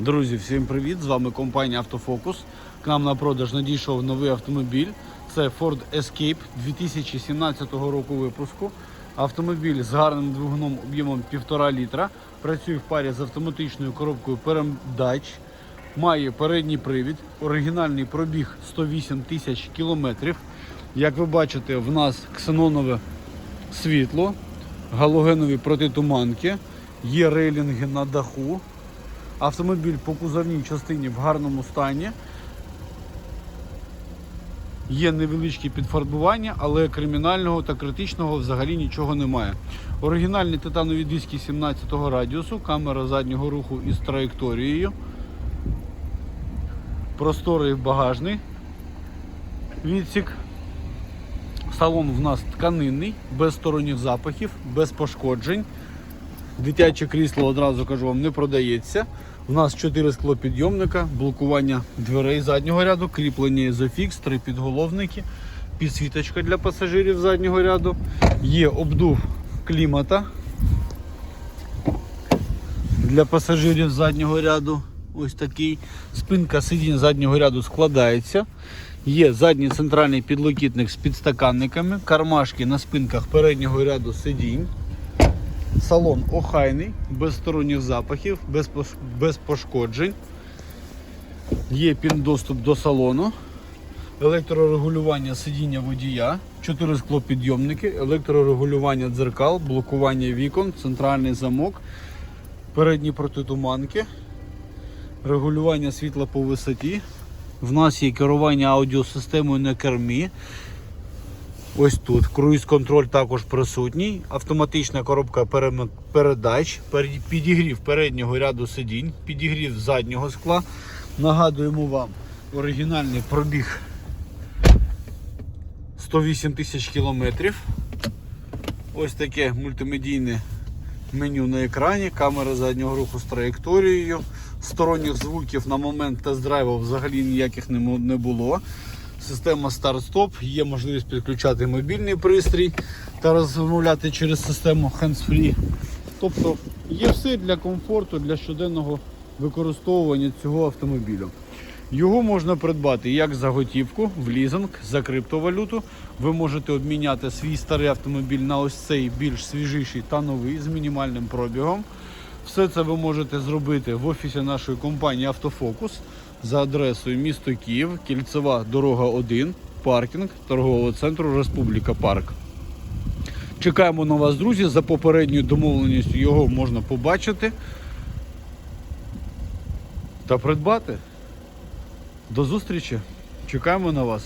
Друзі, всім привіт! З вами компанія Автофокус. К нам на продаж надійшов новий автомобіль. Це Ford Escape 2017 року випуску. Автомобіль з гарним двигуном об'ємом 1,5 літра. Працює в парі з автоматичною коробкою передач. Має передній привід, оригінальний пробіг 108 тисяч кілометрів. Як ви бачите, в нас ксенонове світло, галогенові протитуманки, є рейлінги на даху. Автомобіль по кузовній частині в гарному стані. Є невеличкі підфарбування, але кримінального та критичного взагалі нічого немає. Оригінальні титанові диски 17-го радіусу, камера заднього руху із траєкторією. Просторий багажний відсік. Салон в нас тканинний, без сторонніх запахів, без пошкоджень. Дитяче крісло одразу кажу вам не продається. У нас 4 склопідйомника, блокування дверей заднього ряду, кріплення ізофікс, три підголовники, підсвіточка для пасажирів заднього ряду. Є обдув клімата для пасажирів заднього ряду. Ось такий. Спинка сидінь заднього ряду складається. Є задній центральний підлокітник з підстаканниками, кармашки на спинках переднього ряду сидінь. Салон охайний, без сторонніх запахів, без, без пошкоджень. Є пін-доступ до салону, електрорегулювання сидіння водія, 4 склопідйомники, електрорегулювання дзеркал, блокування вікон, центральний замок, передні протитуманки, регулювання світла по висоті. В нас є керування аудіосистемою на кермі. Ось тут круїз-контроль також присутній, автоматична коробка передач, підігрів переднього ряду сидінь, підігрів заднього скла. Нагадуємо вам оригінальний пробіг 108 тисяч кілометрів. Ось таке мультимедійне меню на екрані, камера заднього руху з траєкторією. Сторонніх звуків на момент тест-драйву взагалі ніяких не було. Система старт-стоп, є можливість підключати мобільний пристрій та розмовляти через систему hands-free. Тобто є все для комфорту, для щоденного використовування цього автомобілю. Його можна придбати як за готівку, в лізинг, за криптовалюту. Ви можете обміняти свій старий автомобіль на ось цей більш свіжіший та новий з мінімальним пробігом. Все це ви можете зробити в офісі нашої компанії Автофокус за адресою місто Київ, Кільцева дорога 1, паркінг торгового центру Республіка Парк. Чекаємо на вас, друзі. За попередньою домовленістю його можна побачити та придбати. До зустрічі! Чекаємо на вас.